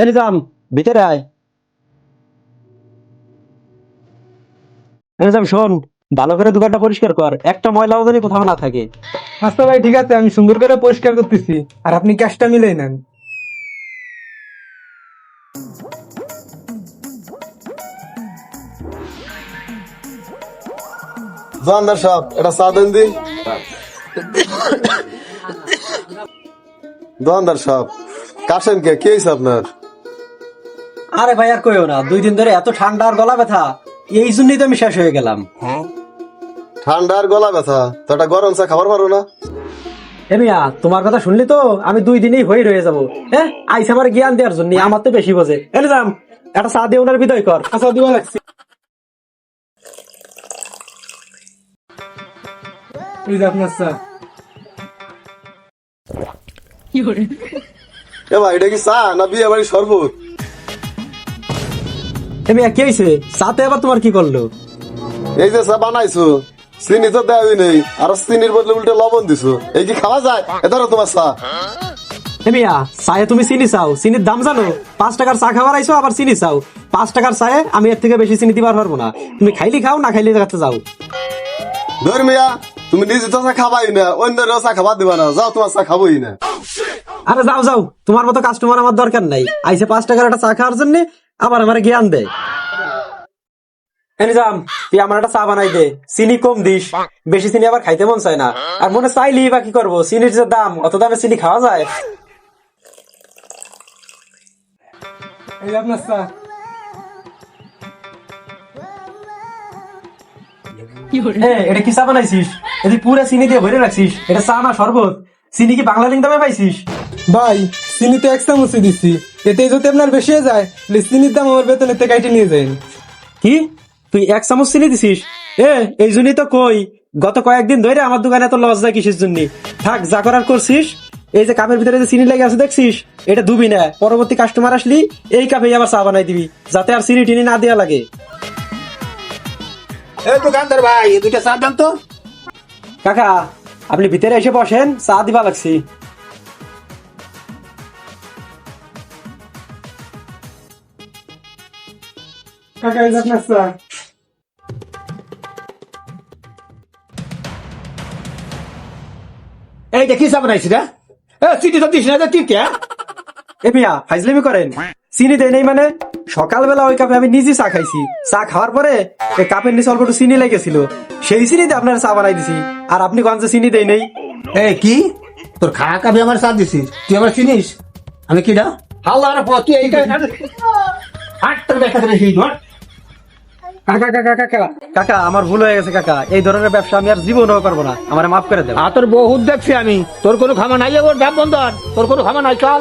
এ নিজাম ভিতরে আয় এ নিজাম শোন ভালো করে দোকানটা পরিষ্কার কর। একটা ময়লাও যেন কোথাও না থাকে। আচ্ছা ভাই ঠিক আছে আমি সুন্দর করে পরিষ্কার করতেছি। আর আপনি ক্যাশটা মিলেই নেন। দোকানদার সাহেব এটা চা দেন দি। দোকানদার সাহেব কাশেন কে কে আপনার? আরে ভাই আর কইও না দুই দিন ধরে এত ঠান্ডা আর গলা ব্যথা এই জন্যই তো আমি শেষ হয়ে গেলাম। ঠান্ডার গলা ব্যথা তো একটা গরম চা খাবার পারো না। এ মিয়া তোমার কথা শুনলি তো? আমি দুই দিনেই হয়ে রয়ে যাব। হ্যাঁ আইস আমার জ্ঞান দেওয়ার জন্য আমার তো বেশি বোঝে। এ নিজাম একটা চা দিয়ে ওনার বিদয় কর। আচ্ছা দিবা লাগছে। এই যে আপনার চা। এ ভাই এটা কি চা না বিয়ে বাড়ি শরবত? এ মিয়া কি হয়েছে চাতে আবার তোমার কি করল? এই যে চা বানাইছো চিনি তো দেওয়াই নেই আর চিনির বদলে উল্টে লবণ দিছো। এই কি খাওয়া যায় এ ধরো তোমার চা। এ মিয়া চায়ে তুমি চিনি চাও চিনির দাম জানো? পাঁচ টাকার চা খাবার আইছো আবার চিনি চাও। পাঁচ টাকার চায়ে আমি এর থেকে বেশি চিনি দিবার পারব না। তুমি খাইলি খাও না খাইলি কাছে যাও। ধর মিয়া তুমি নিজে তো চা খাবাই না অন্য চা খাবার দিবা না যাও তোমার চা খাবোই না। আরে যাও যাও তোমার মতো কাস্টমার আমার দরকার নাই। আইসে পাঁচ টাকার একটা চা খাওয়ার জন্য আবার আমার জ্ঞান দেয় এনিজাম তুই আমার একটা চা বানাই দে। চিনি কম দিস। বেশি চিনি আবার খাইতে মন চায় না। আর মনে চাইলি বা কি করব? চিনির যে দাম অত দামে চিনি খাওয়া যায়? এই আপনার চা। এটা কি চা বানাইছিস? এদি পুরা চিনি দিয়ে ভরে রাখছিস। এটা চা না শরবত। চিনি কি বাংলা লিঙ্ক দামে পাইছিস? ভাই চিনি তো এক চামচই দিছি। এতে যদি আপনার বেশি হয়ে যায় তাহলে চিনির দাম আমার বেতনের থেকে কাইটে নিয়ে যাই কি? তুই এক চামচ চিনি দিছিস? এ এই জন্যই তো কই গত কয়েকদিন ধরে আমার দোকানে এত লস যায় কিসের জন্য? থাক যা করার করছিস। এই যে কাপের ভিতরে যে চিনি লেগে আছে দেখছিস? এটা দুবি না। পরবর্তী কাস্টমার আসলি এই কাপে আবার চা বানাই দিবি যাতে আর চিনি টিনি না দেওয়া লাগে। এই দোকানদার ভাই এই দুইটা চা দেন তো। কাকা আপনি ভিতরে এসে বসেন চা দিবা লাগছি। কাকা এই আপনার চা এই দেখি চা বানাইছি না এ চিঠি তো দিস না যে তুই কে এ মিয়া ফাইজলামি করেন। চিনি দেয় নেই মানে সকালবেলা ওই কাপে আমি নিজে চা খাইছি। চা খাওয়ার পরে এই কাপের নিচে অল্প একটু চিনি লেগেছিল। সেই চিনি দিয়ে আপনার চা বানাই দিছি। আর আপনি গঞ্জে চিনি দেয় নেই? এই কি? তোর খাওয়া কাপে আমার চা দিছিস তুই আমার চিনিস? আমি কি না? হাল্লার পর তুই এইটা হাট তোর দেখা কাকা কাকা কাকা কাকা। আমার ভুল হয়ে গেছে, কাকা। এই ধরনের ব্যবসা আমি আর জীবনও পারব না। আমার মাফ করে দেব আর তোর বহুত দেখছি আমি। তোর কোনো খামা নাই ওর ব্যাপ বন্ধ আর। তোর কোনো খামা নাই, চল।